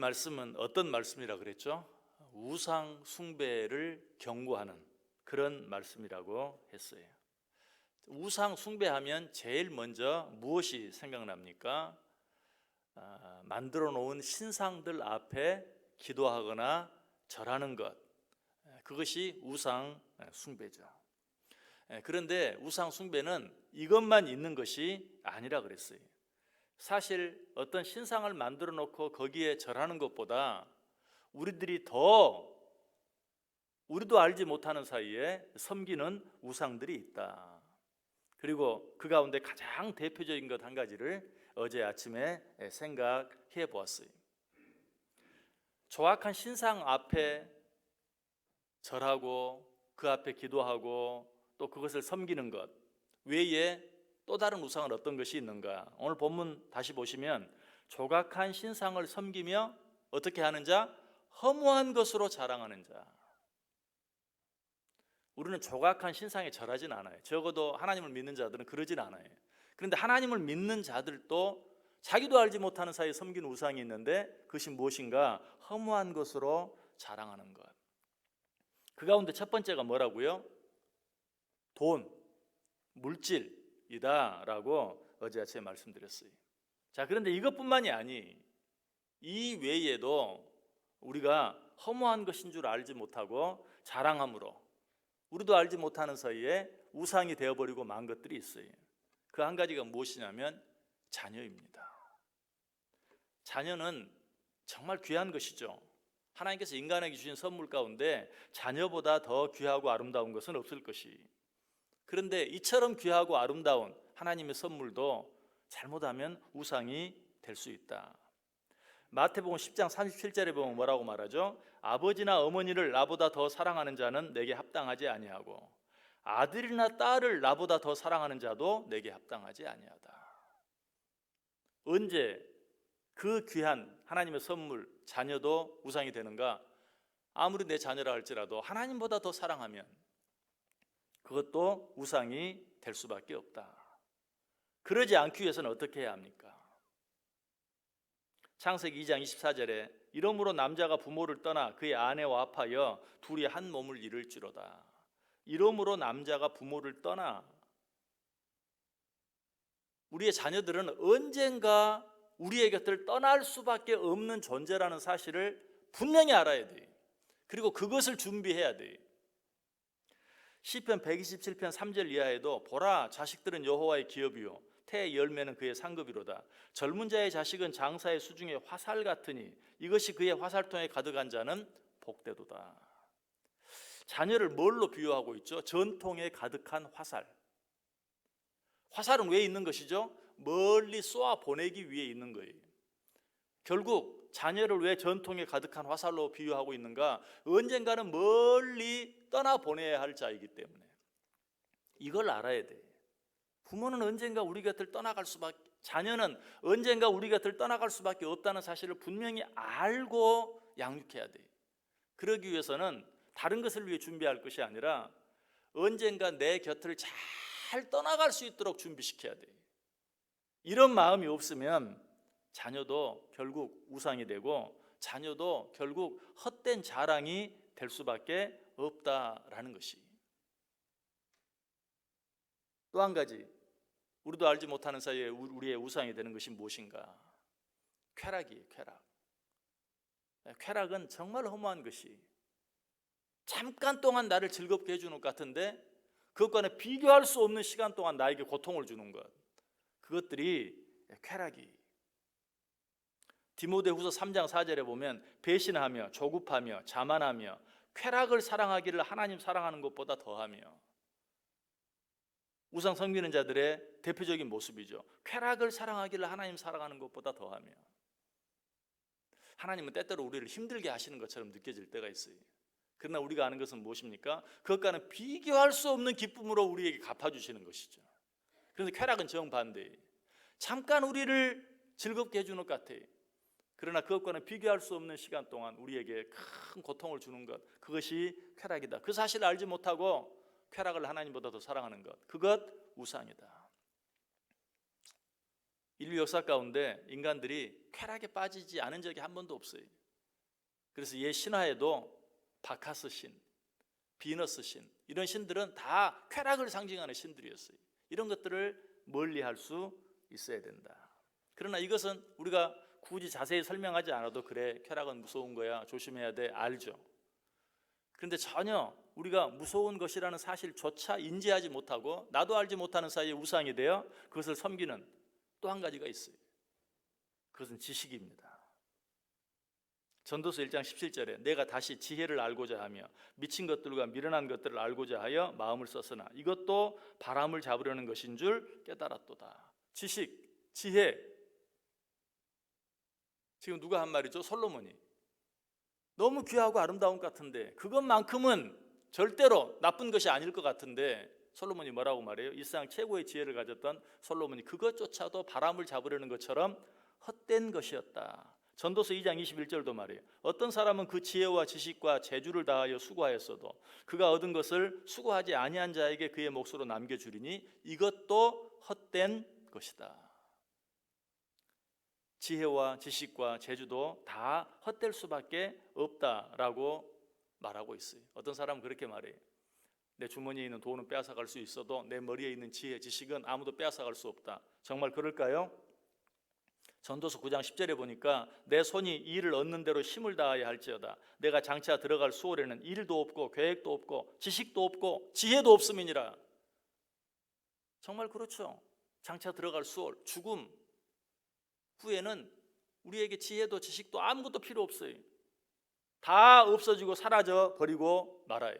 말씀은 어떤 말씀이라 그랬죠? 우상 숭배를 경고하는 그런 말씀이라고 했어요. 우상 숭배하면 제일 먼저 무엇이 생각납니까? 아, 만들어 놓은 신상들 앞에 기도하거나 절하는 것 그것이 우상 숭배죠. 예, 그런데 우상 숭배는 이것만 있는 것이 아니라 그랬어요. 사실 어떤 신상을 만들어 놓고 거기에 절하는 것보다 우리들이 더 우리도 알지 못하는 사이에 섬기는 우상들이 있다. 그리고 그 가운데 가장 대표적인 것 한 가지를 어제 아침에 생각해 보았어요. 조악한 신상 앞에 절하고 그 앞에 기도하고 또 그것을 섬기는 것 외에 또 다른 우상은 어떤 것이 있는가? 오늘 본문 다시 보시면 조각한 신상을 섬기며 어떻게 하는 자? 허무한 것으로 자랑하는 자. 우리는 조각한 신상에 절하진 않아요. 적어도 하나님을 믿는 자들은 그러진 않아요. 그런데 하나님을 믿는 자들도 자기도 알지 못하는 사이에 섬기는 우상이 있는데 그것이 무엇인가? 허무한 것으로 자랑하는 것. 그 가운데 첫 번째가 뭐라고요? 돈, 물질 이다라고 어제 아침에 말씀드렸어요. 자, 그런데 이것뿐만이 아니 이 외에도 우리가 허무한 것인 줄 알지 못하고 자랑함으로 우리도 알지 못하는 사이에 우상이 되어 버리고 만 것들이 있어요. 그 한 가지가 무엇이냐면 자녀입니다. 자녀는 정말 귀한 것이죠. 하나님께서 인간에게 주신 선물 가운데 자녀보다 더 귀하고 아름다운 것은 없을 것이. 그런데 이처럼 귀하고 아름다운 하나님의 선물도 잘못하면 우상이 될 수 있다. 마태복음 10장 37절에 보면 뭐라고 말하죠? 아버지나 어머니를 나보다 더 사랑하는 자는 내게 합당하지 아니하고 아들이나 딸을 나보다 더 사랑하는 자도 내게 합당하지 아니하다. 언제 그 귀한 하나님의 선물 자녀도 우상이 되는가? 아무리 내 자녀라 할지라도 하나님보다 더 사랑하면 그것도 우상이 될 수밖에 없다. 그러지 않기 위해서는 어떻게 해야 합니까? 창세기 2장 24절에 이러므로 남자가 부모를 떠나 그의 아내와 합하여 둘이 한 몸을 이룰지로다. 이러므로 남자가 부모를 떠나 우리의 자녀들은 언젠가 우리의 곁을 떠날 수밖에 없는 존재라는 사실을 분명히 알아야 돼. 그리고 그것을 준비해야 돼. 시편 127편 3절 이하에도 보라 자식들은 여호와의 기업이요 태의 열매는 그의 상급이로다. 젊은 자의 자식은 장사의 수중에 화살 같으니 이것이 그의 화살통에 가득한 자는 복되도다. 자녀를 뭘로 비유하고 있죠? 전통에 가득한 화살. 화살은 왜 있는 것이죠? 멀리 쏘아 보내기 위해 있는 거예요. 결국 자녀를 왜 전통에 가득한 화살로 비유하고 있는가? 언젠가는 멀리 떠나 보내야 할 자이기 때문에 이걸 알아야 돼. 부모는 언젠가 우리 곁을 떠나갈 수밖에 자녀는 언젠가 우리 곁을 떠나갈 수밖에 없다는 사실을 분명히 알고 양육해야 돼. 그러기 위해서는 다른 것을 위해 준비할 것이 아니라 언젠가 내 곁을 잘 떠나갈 수 있도록 준비시켜야 돼. 이런 마음이 없으면 자녀도 결국 우상이 되고 자녀도 결국 헛된 자랑이 될 수밖에 없다라는 것이. 또 한 가지 우리도 알지 못하는 사이에 우리의 우상이 되는 것이 무엇인가? 쾌락이에요, 쾌락. 쾌락은 정말 허무한 것이 잠깐 동안 나를 즐겁게 해주는 것 같은데 그것과는 비교할 수 없는 시간 동안 나에게 고통을 주는 것. 그것들이 쾌락이. 디모데후서 3장 4절에 보면 배신하며 조급하며 자만하며 쾌락을 사랑하기를 하나님 사랑하는 것보다 더하며 우상 섬기는 자들의 대표적인 모습이죠. 쾌락을 사랑하기를 하나님 사랑하는 것보다 더하며 하나님은 때때로 우리를 힘들게 하시는 것처럼 느껴질 때가 있어요. 그러나 우리가 아는 것은 무엇입니까? 그것과는 비교할 수 없는 기쁨으로 우리에게 갚아주시는 것이죠. 그래서 쾌락은 정반대. 잠깐 우리를 즐겁게 해주는 것 같아. 그러나 그것과는 비교할 수 없는 시간 동안 우리에게 큰 고통을 주는 것. 그것이 쾌락이다. 그 사실을 알지 못하고 쾌락을 하나님보다 더 사랑하는 것. 그것 우상이다. 인류 역사 가운데 인간들이 쾌락에 빠지지 않은 적이 한 번도 없어요. 그래서 옛 신화에도 바카스 신, 비너스 신 이런 신들은 다 쾌락을 상징하는 신들이었어요. 이런 것들을 멀리할 수 있어야 된다. 그러나 이것은 우리가 굳이 자세히 설명하지 않아도 그래 쾌락은 무서운 거야 조심해야 돼 알죠. 그런데 전혀 우리가 무서운 것이라는 사실조차 인지하지 못하고 나도 알지 못하는 사이에 우상이 되어 그것을 섬기는 또 한 가지가 있어요. 그것은 지식입니다. 전도서 1장 17절에 내가 다시 지혜를 알고자 하며 미친 것들과 미련한 것들을 알고자 하여 마음을 썼으나 이것도 바람을 잡으려는 것인 줄 깨달았도다. 지식, 지혜. 지금 누가 한 말이죠? 솔로몬이. 너무 귀하고 아름다운 것 같은데 그것만큼은 절대로 나쁜 것이 아닐 것 같은데 솔로몬이 뭐라고 말해요? 이 세상 최고의 지혜를 가졌던 솔로몬이 그것조차도 바람을 잡으려는 것처럼 헛된 것이었다. 전도서 2장 21절도 말해요. 어떤 사람은 그 지혜와 지식과 재주를 다하여 수고하였어도 그가 얻은 것을 수고하지 아니한 자에게 그의 몫으로 남겨 주리니 이것도 헛된 것이다. 지혜와 지식과 재주도 다 헛될 수밖에 없다라고 말하고 있어요. 어떤 사람은 그렇게 말해요. 내 주머니에 있는 돈은 빼앗아갈 수 있어도 내 머리에 있는 지혜, 지식은 아무도 빼앗아갈 수 없다. 정말 그럴까요? 전도서 9장 10절에 보니까 내 손이 일을 얻는 대로 힘을 다하여 할지어다. 내가 장차 들어갈 수월에는 일도 없고 계획도 없고 지식도 없고 지혜도 없음이니라. 정말 그렇죠. 장차 들어갈 수월, 죽음 후에는 우리에게 지혜도 지식도 아무것도 필요 없어요. 다 없어지고 사라져 버리고 말아요.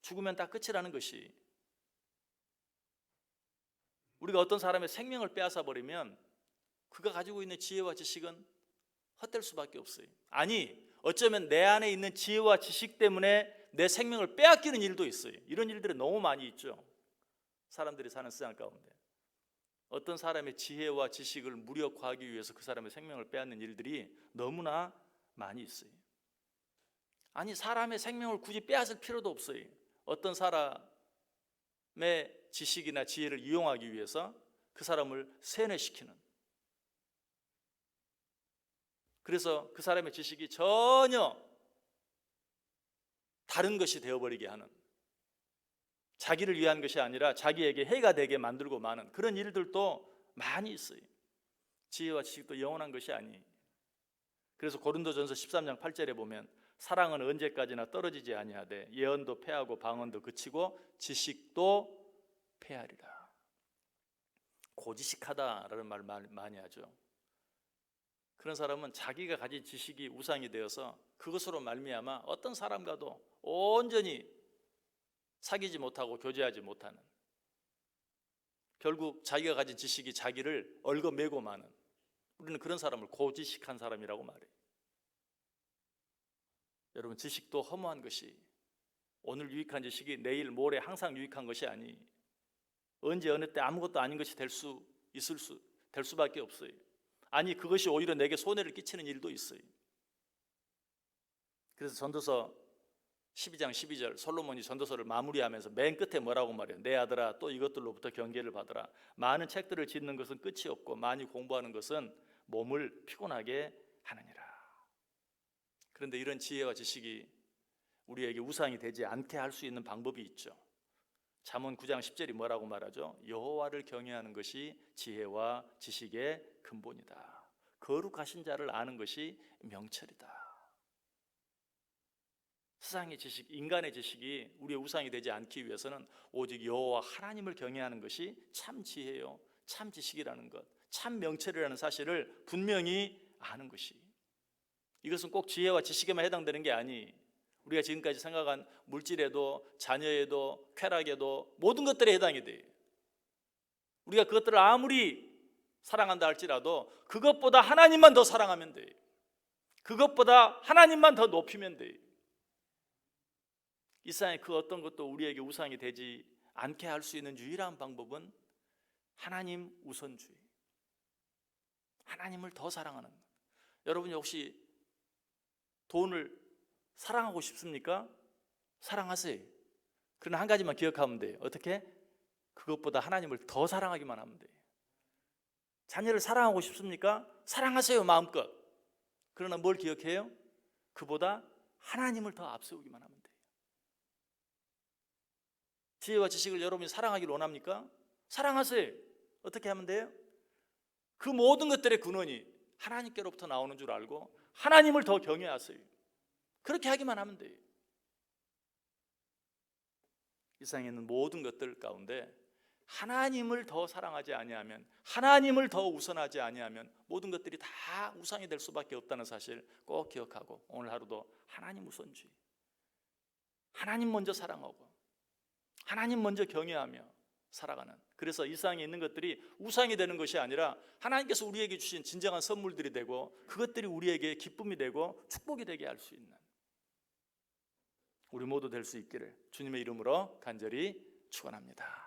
죽으면 다 끝이라는 것이. 우리가 어떤 사람의 생명을 빼앗아 버리면 그가 가지고 있는 지혜와 지식은 헛될 수밖에 없어요. 아니, 어쩌면 내 안에 있는 지혜와 지식 때문에 내 생명을 빼앗기는 일도 있어요. 이런 일들이 너무 많이 있죠. 사람들이 사는 세상 가운데. 어떤 사람의 지혜와 지식을 무력화하기 위해서 그 사람의 생명을 빼앗는 일들이 너무나 많이 있어요. 아니, 사람의 생명을 굳이 빼앗을 필요도 없어요. 어떤 사람의 지식이나 지혜를 이용하기 위해서 그 사람을 세뇌시키는 그래서 그 사람의 지식이 전혀 다른 것이 되어버리게 하는 자기를 위한 것이 아니라 자기에게 해가 되게 만들고 마는 그런 일들도 많이 있어요. 지혜와 지식도 영원한 것이 아니. 그래서 고린도전서 13장 8절에 보면 사랑은 언제까지나 떨어지지 아니하되 예언도 패하고 방언도 그치고 지식도 패하리라. 고지식하다라는 말 많이 하죠. 그런 사람은 자기가 가진 지식이 우상이 되어서 그것으로 말미암아 어떤 사람과도 온전히 사귀지 못하고 교제하지 못하는 결국 자기가 가진 지식이 자기를 얽어매고 마는 우리는 그런 사람을 고지식한 사람이라고 말해요. 여러분 지식도 허무한 것이 오늘 유익한 지식이 내일 모레 항상 유익한 것이 아니 언제 어느 때 아무것도 아닌 것이 될 수 있을 수 될 수밖에 없어요. 아니 그것이 오히려 내게 손해를 끼치는 일도 있어요. 그래서 전도서 12장 12절 솔로몬이 전도서를 마무리하면서 맨 끝에 뭐라고 말해요? 내 아들아 또 이것들로부터 경계를 받으라. 많은 책들을 짓는 것은 끝이 없고 많이 공부하는 것은 몸을 피곤하게 하느니라. 그런데 이런 지혜와 지식이 우리에게 우상이 되지 않게 할 수 있는 방법이 있죠. 잠언 9장 10절이 뭐라고 말하죠? 여호와를 경외하는 것이 지혜와 지식의 근본이다. 거룩하신 자를 아는 것이 명철이다. 세상의 지식, 인간의 지식이 우리의 우상이 되지 않기 위해서는 오직 여호와 하나님을 경외하는 것이 참 지혜요, 참 지식이라는 것, 참 명철이라는 사실을 분명히 아는 것이. 이것은 꼭 지혜와 지식에만 해당되는 게 아니. 우리가 지금까지 생각한 물질에도 자녀에도 쾌락에도 모든 것들에 해당이 돼. 우리가 그것들을 아무리 사랑한다 할지라도 그것보다 하나님만 더 사랑하면 돼. 그것보다 하나님만 더 높이면 돼. 이 세상에 그 어떤 것도 우리에게 우상이 되지 않게 할 수 있는 유일한 방법은 하나님 우선주의. 하나님을 더 사랑하는. 여러분이 혹시 돈을 사랑하고 싶습니까? 사랑하세요. 그러나 한 가지만 기억하면 돼요. 어떻게? 그것보다 하나님을 더 사랑하기만 하면 돼요. 자녀를 사랑하고 싶습니까? 사랑하세요 마음껏. 그러나 뭘 기억해요? 그보다 하나님을 더 앞세우기만 하면 돼요. 지혜와 지식을 여러분이 사랑하기를 원합니까? 사랑하세요. 어떻게 하면 돼요? 그 모든 것들의 근원이 하나님께로부터 나오는 줄 알고 하나님을 더 경외하세요. 그렇게 하기만 하면 돼요. 이 세상에 있는 모든 것들 가운데 하나님을 더 사랑하지 아니하면 하나님을 더 우선하지 아니하면 모든 것들이 다 우상이 될 수밖에 없다는 사실 꼭 기억하고 오늘 하루도 하나님 우선주의 하나님 먼저 사랑하고 하나님 먼저 경외하며 살아가는 그래서 이 세상에 있는 것들이 우상이 되는 것이 아니라 하나님께서 우리에게 주신 진정한 선물들이 되고 그것들이 우리에게 기쁨이 되고 축복이 되게 할 수 있는 우리 모두 될 수 있기를 주님의 이름으로 간절히 축원합니다.